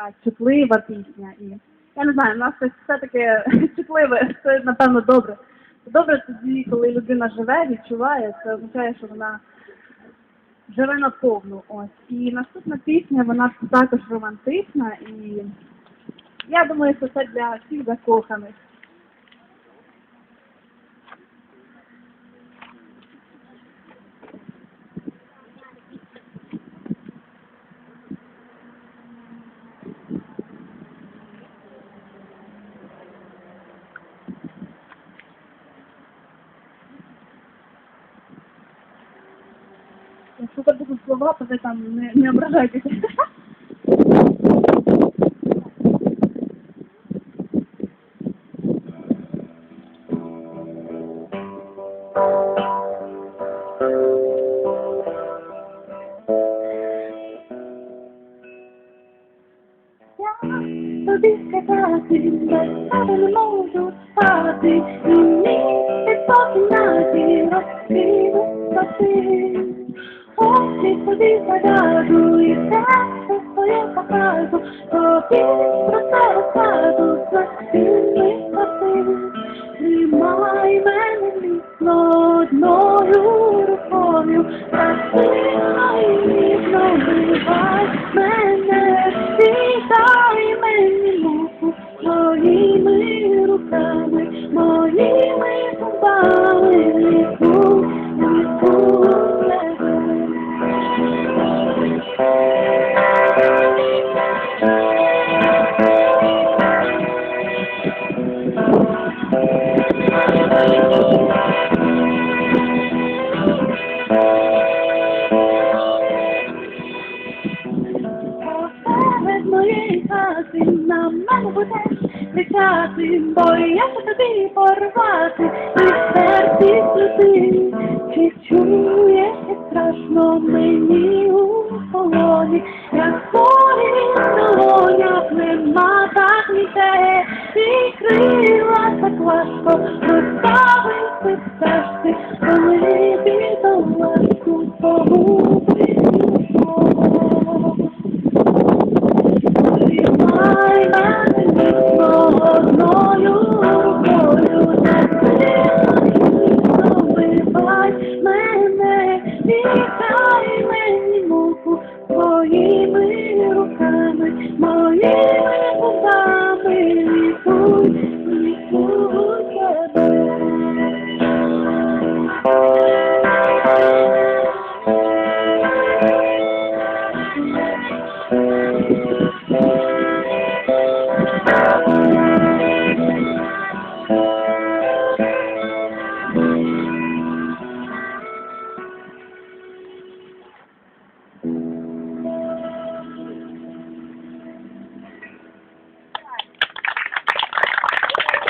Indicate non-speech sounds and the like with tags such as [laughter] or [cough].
така чутлива пісня. І я не знаю, у нас щось все таке [laughs] чутливе, це напевно добре. Добре тоді, коли людина живе, відчуває, це означає, що вона живе наповну. Ось. І наступна пісня, вона також романтична і я думаю, що це для всіх закоханих. Якщо це будуть слова, то ви там не, не ображайтеся. Тобі сказати, без не можу спати, і місяць по кімнаті розкривати. Очі тобі подарую і все, що своє покажу, тобі про це розкажу, захисти спасибі, Тримай мене міцно одною рукою, та сильно і ніжно вбивай мене, лихати, на мене буде лихати, бо я хочу тобі порвати, і серці туди, чи чує, як страшно мені у полоні, як болі долоня нема так ніде, і крила так важко розставити стежки, коли ти до ласку побув.